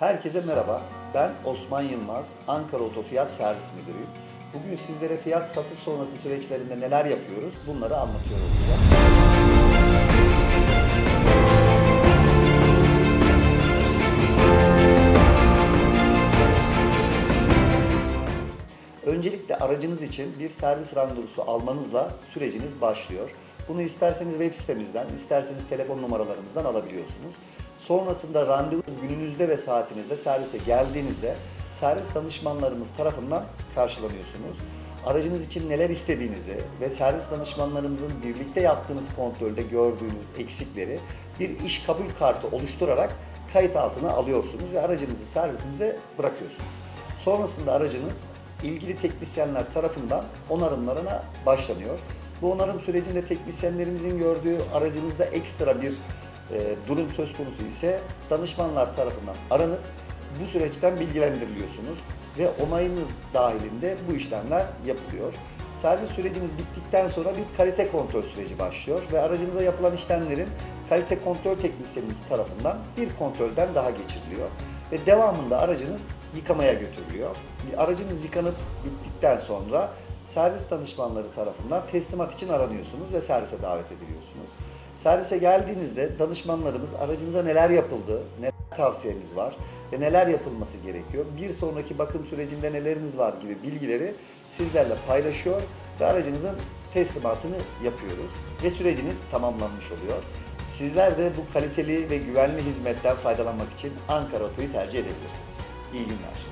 Herkese merhaba. Ben Osman Yılmaz, Ankara Oto Fiyat Servis Müdürüyüm. Bugün sizlere fiyat satış sonrası süreçlerinde neler yapıyoruz bunları anlatıyor olacağım. Öncelikle aracınız için bir servis randevusu almanızla süreciniz başlıyor. Bunu isterseniz web sitemizden, isterseniz telefon numaralarımızdan alabiliyorsunuz. Sonrasında randevu gününüzde ve saatinizde servise geldiğinizde servis danışmanlarımız tarafından karşılanıyorsunuz. Aracınız için neler istediğinizi ve servis danışmanlarımızın birlikte yaptığınız kontrolde gördüğünüz eksikleri bir iş kabul kartı oluşturarak kayıt altına alıyorsunuz ve aracınızı servisimize bırakıyorsunuz. Sonrasında aracınız ilgili teknisyenler tarafından onarımlarına başlanıyor. Bu onarım sürecinde teknisyenlerimizin gördüğü aracınızda ekstra bir e, durum söz konusu ise danışmanlar tarafından aranıp bu süreçten bilgilendiriliyorsunuz ve onayınız dahilinde bu işlemler yapılıyor. Servis süreciniz bittikten sonra bir kalite kontrol süreci başlıyor ve aracınıza yapılan işlemlerin kalite kontrol teknisyenimiz tarafından bir kontrolden daha geçiriliyor ve devamında aracınız yıkamaya götürülüyor. Aracınız yıkanıp bittikten sonra servis danışmanları tarafından teslimat için aranıyorsunuz ve servise davet ediliyorsunuz. Servise geldiğinizde danışmanlarımız aracınıza neler yapıldı, neler tavsiyemiz var ve neler yapılması gerekiyor, bir sonraki bakım sürecinde neleriniz var gibi bilgileri sizlerle paylaşıyor ve aracınızın teslimatını yapıyoruz ve süreciniz tamamlanmış oluyor. Sizler de bu kaliteli ve güvenli hizmetten faydalanmak için Ankara Oto'yu tercih edebilirsiniz. İyi günler.